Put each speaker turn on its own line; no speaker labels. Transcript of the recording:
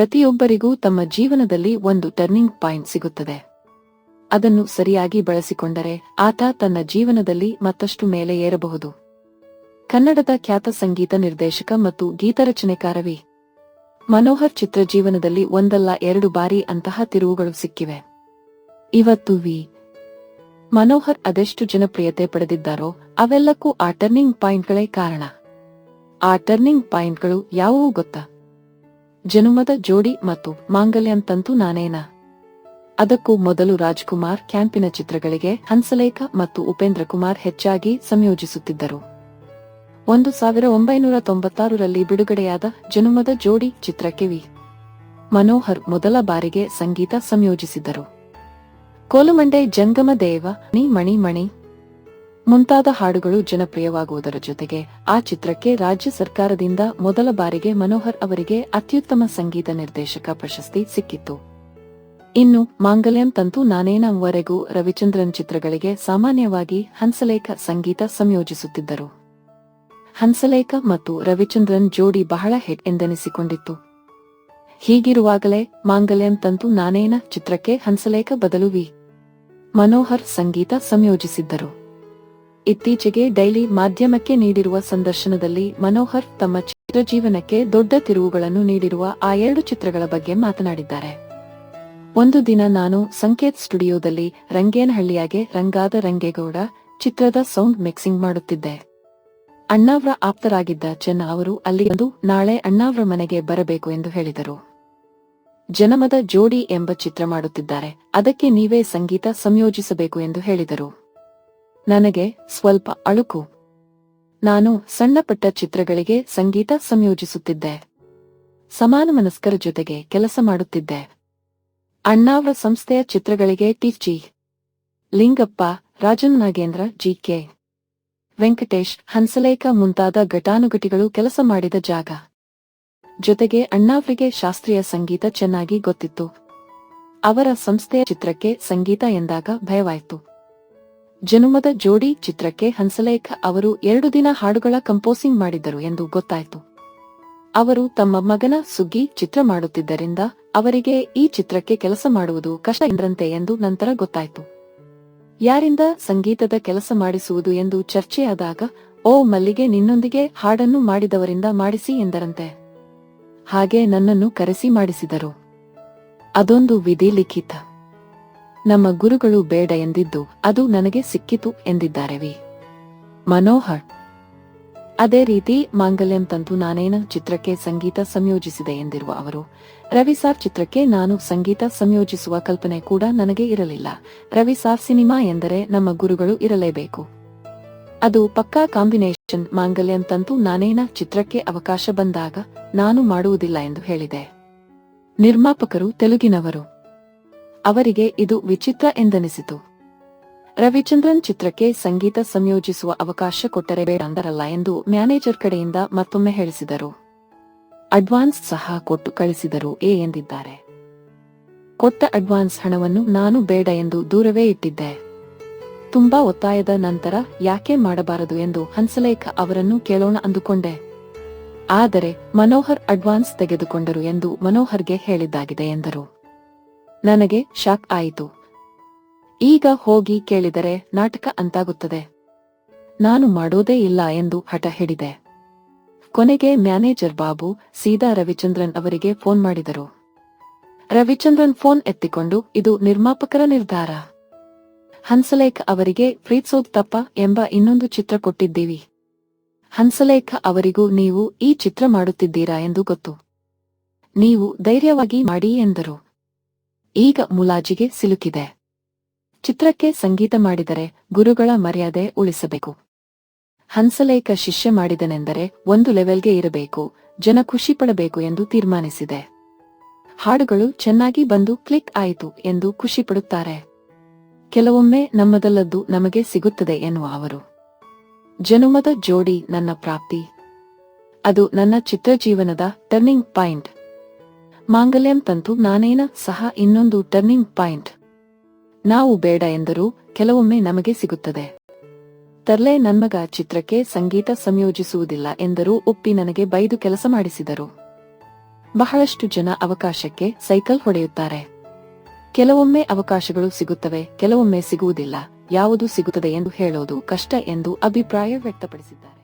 ಪ್ರತಿಯೊಬ್ಬರಿಗೂ ತಮ್ಮ ಜೀವನದಲ್ಲಿ ಒಂದು ಟರ್ನಿಂಗ್ ಪಾಯಿಂಟ್ ಸಿಗುತ್ತದೆ. ಅದನ್ನು ಸರಿಯಾಗಿ ಬಳಸಿಕೊಂಡರೆ ಆತ ತನ್ನ ಜೀವನದಲ್ಲಿ ಮತ್ತಷ್ಟು ಮೇಲೆ ಏರಬಹುದು. ಕನ್ನಡದ ಖ್ಯಾತ ಸಂಗೀತ ನಿರ್ದೇಶಕ ಮತ್ತು ಗೀತರಚನೆಕಾರವಿ. ಮನೋಹರ್ ಚಿತ್ರ ಜೀವನದಲ್ಲಿ ಒಂದಲ್ಲ ಎರಡು ಬಾರಿ ಅಂತಹ ತಿರುವುಗಳು ಸಿಕ್ಕಿವೆ. ಇವತ್ತು ವಿ. ಮನೋಹರ್ ಅದೆಷ್ಟು ಜನಪ್ರಿಯತೆ ಪಡೆದಿದ್ದಾರೋ ಅವೆಲ್ಲಕ್ಕೂ ಆ ಟರ್ನಿಂಗ್ ಪಾಯಿಂಟ್ಗಳೇ ಕಾರಣ. ಆ ಟರ್ನಿಂಗ್ ಪಾಯಿಂಟ್ಗಳು ಯಾವುವು ಗೊತ್ತಾ? ಜನುಮದ ಜೋಡಿ ಮತ್ತು ಮಾಂಗಲ್ಯಂತಂತೂ ನಾನೇನ? ಅದಕ್ಕೂ ಮೊದಲು ರಾಜ್ಕುಮಾರ್ ಕ್ಯಾಂಪಿನ ಚಿತ್ರಗಳಿಗೆ ಹಂಸಲೇಖ ಮತ್ತು ಉಪೇಂದ್ರ ಕುಮಾರ್ ಹೆಚ್ಚಾಗಿ ಸಂಯೋಜಿಸುತ್ತಿದ್ದರು. ಒಂದು ಸಾವಿರ ಒಂಬೈನೂರ ತೊಂಬತ್ತಾರರಲ್ಲಿ ಬಿಡುಗಡೆಯಾದ ಜನುಮದ ಜೋಡಿ ಚಿತ್ರಕ್ಕೆ ವಿ. ಮನೋಹರ್ ಮೊದಲ ಬಾರಿಗೆ ಸಂಗೀತ ಸಂಯೋಜಿಸಿದರು ಕೋಲುಮಂಡೆ ಜಂಗಮ ದೇವ ನೀ ಮಣಿ ಮಣಿ ಮುಂತಾದ ಹಾಡುಗಳು ಜನಪ್ರಿಯವಾಗುವುದರ ಜೊತೆಗೆ ಆ ಚಿತ್ರಕ್ಕೆ ರಾಜ್ಯ ಸರ್ಕಾರದಿಂದ ಮೊದಲ ಬಾರಿಗೆ ಮನೋಹರ್ ಅವರಿಗೆ ಅತ್ಯುತ್ತಮ ಸಂಗೀತ ನಿರ್ದೇಶಕ ಪ್ರಶಸ್ತಿ ಸಿಕ್ಕಿತ್ತು. ಇನ್ನು ಮಾಂಗಲ್ಯಂ ತಂತು ನಾನೇನವರೆಗೂ ರವಿಚಂದ್ರನ್ ಚಿತ್ರಗಳಿಗೆ ಸಾಮಾನ್ಯವಾಗಿ ಹಂಸಲೇಖ ಸಂಗೀತ ಸಂಯೋಜಿಸುತ್ತಿದ್ದರು. ಹಂಸಲೇಖ ಮತ್ತು ರವಿಚಂದ್ರನ್ ಜೋಡಿ ಬಹಳ ಹಿಟ್ ಎಂದೆನಿಸಿಕೊಂಡಿತ್ತು. ಹೀಗಿರುವಾಗಲೇ ಮಾಂಗಲ್ಯಂ ತಂತು ನಾನೇನ ಚಿತ್ರಕ್ಕೆ ಹಂಸಲೇಖ ಬದಲು ವಿ. ಮನೋಹರ್ ಸಂಗೀತ ಸಂಯೋಜಿಸಿದ್ದರು. ಇತ್ತೀಚೆಗೆ ಡೈಲಿ ಮಾಧ್ಯಮಕ್ಕೆ ನೀಡಿರುವ ಸಂದರ್ಶನದಲ್ಲಿ ಮನೋಹರ್ ತಮ್ಮ ಚಿತ್ರ ಜೀವನಕ್ಕೆ ದೊಡ್ಡ ತಿರುವುಗಳನ್ನು ನೀಡಿರುವ ಆ ಎರಡು ಚಿತ್ರಗಳ ಬಗ್ಗೆ ಮಾತನಾಡಿದ್ದಾರೆ. ಒಂದು ದಿನ ನಾನು ಸಂಕೇತ್ ಸ್ಟುಡಿಯೋದಲ್ಲಿ ರಂಗೇನಹಳ್ಳಿಯಾಗೆ ರಂಗಾದ ರಂಗೇಗೌಡ ಚಿತ್ರದ ಸೌಂಡ್ ಮಿಕ್ಸಿಂಗ್ ಮಾಡುತ್ತಿದ್ದೆ. ಅಣ್ಣಾವ್ರ ಆಪ್ತರಾಗಿದ್ದ ಚೆನ್ನ ಅವರು ಅಲ್ಲಿ ಬಂದು ನಾಳೆ ಅಣ್ಣಾವ್ರ ಮನೆಗೆ ಬರಬೇಕು ಎಂದು ಹೇಳಿದರು. ಜನಮದ ಜೋಡಿ ಎಂಬ ಚಿತ್ರ ಮಾಡುತ್ತಿದ್ದಾರೆ. ಅದಕ್ಕೆ ನೀವೇ ಸಂಗೀತ ಸಂಯೋಜಿಸಬೇಕು ಎಂದು ಹೇಳಿದರು. ನನಗೆ ಸ್ವಲ್ಪ ಅಳುಕು. ನಾನು ಸಣ್ಣಪಟ್ಟ ಚಿತ್ರಗಳಿಗೆ ಸಂಗೀತ ಸಂಯೋಜಿಸುತ್ತಿದ್ದೆ. ಸಮಾನ ಮನಸ್ಕರ ಜೊತೆಗೆ ಕೆಲಸ ಮಾಡುತ್ತಿದ್ದೆ. ಅಣ್ಣಾವ್ರ ಸಂಸ್ಥೆಯ ಚಿತ್ರಗಳಿಗೆ ಟಿಚಿ ಲಿಂಗಪ್ಪ, ರಾಜನ್ ನಾಗೇಂದ್ರ ಜಿ ಕೆ ವೆಂಕಟೇಶ್ ಹಂಸಲೇಖ ಮುಂತಾದ ಘಟಾನುಘಟಿಗಳು ಕೆಲಸ ಮಾಡಿದ ಜಾಗ. ಜೊತೆಗೆ ಅಣ್ಣಾವ್ರಿಗೆ ಶಾಸ್ತ್ರೀಯ ಸಂಗೀತ ಚೆನ್ನಾಗಿ ಗೊತ್ತಿತ್ತು. ಅವರ ಸಂಸ್ಥೆಯ ಚಿತ್ರಕ್ಕೆ ಸಂಗೀತ ಎಂದಾಗ ಭಯವಾಯಿತು. ಜನುಮದ ಜೋಡಿ ಚಿತ್ರಕ್ಕೆ ಹಂಸಲೇಖ ಅವರು ಎರಡು ದಿನ ಹಾಡುಗಳ ಕಂಪೋಸಿಂಗ್ ಮಾಡಿದ್ದರು ಎಂದು ಗೊತ್ತಾಯಿತು. ಅವರು ತಮ್ಮ ಮಗನ ಸುಗ್ಗಿ ಚಿತ್ರ ಮಾಡುತ್ತಿದ್ದರಿಂದ ಅವರಿಗೆ ಈ ಚಿತ್ರಕ್ಕೆ ಕೆಲಸ ಮಾಡುವುದು ಕಷ್ಟ ಎಂದ್ರಂತೆ ಎಂದು ನಂತರ ಗೊತ್ತಾಯಿತು. ಯಾರಿಂದ ಸಂಗೀತದ ಕೆಲಸ ಮಾಡಿಸುವುದು ಎಂದು ಚರ್ಚೆಯಾದಾಗ, ಓ ಮಲ್ಲಿಗೆ ನಿನ್ನೊಂದಿಗೆ ಹಾಡನ್ನು ಮಾಡಿದವರಿಂದ ಮಾಡಿಸಿ ಎಂದರಂತೆ. ಹಾಗೆ ನನ್ನನ್ನು ಕರೆಸಿ ಮಾಡಿಸಿದರು. ಅದೊಂದು ವಿಧಿ ಲಿಖಿತ. ನಮ್ಮ ಗುರುಗಳು ಬೇಡ ಎಂದಿದ್ದು ಅದು ನನಗೆ ಸಿಕ್ಕಿತು ಎಂದಿದ್ದಾರೆ ವಿ. ಮನೋಹರ್. ಅದೇ ರೀತಿ ಮಾಂಗಲ್ಯಂ ತಂತು ನಾನೇನ ಚಿತ್ರಕ್ಕೆ ಸಂಗೀತ ಸಂಯೋಜಿಸಿದೆ ಎಂದಿರುವ ಅವರು, ರವಿ ಸಾರ್ ಚಿತ್ರಕ್ಕೆ ನಾನು ಸಂಗೀತ ಸಂಯೋಜಿಸುವ ಕಲ್ಪನೆ ಕೂಡ ನನಗೆ ಇರಲಿಲ್ಲ. ರವಿ ಸಾರ್ ಸಿನಿಮಾ ಎಂದರೆ ನಮ್ಮ ಗುರುಗಳು ಇರಲೇಬೇಕು. ಅದು ಪಕ್ಕಾ ಕಾಂಬಿನೇಷನ್ ಮಾಂಗಲ್ಯಂ ತಂತು ನಾನೇನ ಚಿತ್ರಕ್ಕೆ ಅವಕಾಶ ಬಂದಾಗ ನಾನು ಮಾಡುವುದಿಲ್ಲ ಎಂದು ಹೇಳಿದೆ. ನಿರ್ಮಾಪಕರು ತೆಲುಗಿನವರು. ಅವರಿಗೆ ಇದು ವಿಚಿತ್ರ ಎಂದನಿಸಿತು. ರವಿಚಂದ್ರನ್ ಚಿತ್ರಕ್ಕೆ ಸಂಗೀತ ಸಂಯೋಜಿಸುವ ಅವಕಾಶ ಕೊಟ್ಟರೆ ಬೇಡಂದರಲ್ಲ ಎಂದು ಮ್ಯಾನೇಜರ್ ಕಡೆಯಿಂದ ಮತ್ತೊಮ್ಮೆ ಹೇಳಿಸಿದರು. ಅಡ್ವಾನ್ಸ್ ಸಹ ಕೊಟ್ಟು ಕಳಿಸಿದರು ಎ ಎಂದಿದ್ದಾರೆ. ಕೊಟ್ಟ ಅಡ್ವಾನ್ಸ್ ಹಣವನ್ನು ನಾನು ಬೇಡ ಎಂದು ದೂರವೇ ಇಟ್ಟಿದ್ದೆ. ತುಂಬಾ ಒತ್ತಾಯದ ನಂತರ ಯಾಕೆ ಮಾಡಬಾರದು ಎಂದು ಹಂಸಲೇಖ ಅವರನ್ನು ಕೇಳೋಣ ಅಂದುಕೊಂಡೆ. ಆದರೆ ಮನೋಹರ್ ಅಡ್ವಾನ್ಸ್ ತೆಗೆದುಕೊಂಡರು ಎಂದು ಮನೋಹರ್ಗೆ ಹೇಳಿದ್ದಾಗಿದೆ ಎಂದರು. ನನಗೆ ಶಾಕ್ ಆಯಿತು. ಈಗ ಹೋಗಿ ಕೇಳಿದರೆ ನಾಟಕ ಅಂತಾಗುತ್ತದೆ. ನಾನು ಮಾಡೋದೇ ಇಲ್ಲ ಎಂದು ಹಠ ಹಿಡಿದೆ. ಕೊನೆಗೆ ಮ್ಯಾನೇಜರ್ ಬಾಬು ಸೀದಾ ರವಿಚಂದ್ರನ್ ಅವರಿಗೆ ಫೋನ್ ಮಾಡಿದರು. ರವಿಚಂದ್ರನ್ ಫೋನ್ ಎತ್ತಿಕೊಂಡು, ಇದು ನಿರ್ಮಾಪಕರ ನಿರ್ಧಾರ. ಹಂಸಲೇಖ ಅವರಿಗೆ ಪ್ರೀತ್ಸೋದ್ ತಪ್ಪ ಎಂಬ ಇನ್ನೊಂದು ಚಿತ್ರ ಕೊಟ್ಟಿದ್ದೀವಿ. ಹಂಸಲೇಖ ಅವರಿಗೂ ನೀವು ಈ ಚಿತ್ರ ಮಾಡುತ್ತಿದ್ದೀರಾ ಎಂದು ಗೊತ್ತು. ನೀವು ಧೈರ್ಯವಾಗಿ ಮಾಡಿ ಎಂದರು. ಈಗ ಮುಲಾಜಿಗೆ ಸಿಲುಕಿದೆ. ಚಿತ್ರಕ್ಕೆ ಸಂಗೀತ ಮಾಡಿದರೆ ಗುರುಗಳ ಮರ್ಯಾದೆ ಉಳಿಸಬೇಕು. ಹಂಸಲೇಖ ಶಿಷ್ಯ ಮಾಡಿದನೆಂದರೆ ಒಂದು ಲೆವೆಲ್ಗೆ ಇರಬೇಕು, ಜನ ಖುಷಿ ಪಡಬೇಕು ಎಂದು ತೀರ್ಮಾನಿಸಿದೆ. ಹಾಡುಗಳು ಚೆನ್ನಾಗಿ ಬಂದು ಕ್ಲಿಕ್ ಆಯಿತು ಎಂದು ಖುಷಿ ಪಡುತ್ತಾರೆ. ಕೆಲವೊಮ್ಮೆ ನಮ್ಮದಲ್ಲದ್ದು ನಮಗೆ ಸಿಗುತ್ತದೆ ಎನ್ನುವ ಅವರು. ಜನುಮದ ಜೋಡಿ ನನ್ನ ಪ್ರಾಪ್ತಿ. ಅದು ನನ್ನ ಚಿತ್ರಜೀವನದ ಟರ್ನಿಂಗ್ ಪಾಯಿಂಟ್ ಮಾಂಗಲ್ಯಂ ತಂತು ನಾನೇನ ಸಹ ಇನ್ನೊಂದು ಟರ್ನಿಂಗ್ ಪಾಯಿಂಟ್. ನಾವು ಬೇಡ ಎಂದರೂ ಕೆಲವೊಮ್ಮೆ ನಮಗೆ ಸಿಗುತ್ತದೆ. ತರ್ಲೆ ನನ್ಮಗ ಚಿತ್ರಕ್ಕೆ ಸಂಗೀತ ಸಂಯೋಜಿಸುವುದಿಲ್ಲ ಎಂದರೂ ಒಪ್ಪಿ ನನಗೆ ಬೈದು ಕೆಲಸ ಮಾಡಿಸಿದರು. ಬಹಳಷ್ಟು ಜನ ಅವಕಾಶಕ್ಕೆ ಸೈಕಲ್ ಹೊಡೆಯುತ್ತಾರೆ. ಕೆಲವೊಮ್ಮೆ ಅವಕಾಶಗಳು ಸಿಗುತ್ತವೆ, ಕೆಲವೊಮ್ಮೆ ಸಿಗುವುದಿಲ್ಲ, ಯಾವುದು ಸಿಗುತ್ತದೆ ಎಂದು ಹೇಳೋದು ಕಷ್ಟ ಎಂದು ಅಭಿಪ್ರಾಯ ವ್ಯಕ್ತಪಡಿಸಿದ್ದಾರೆ.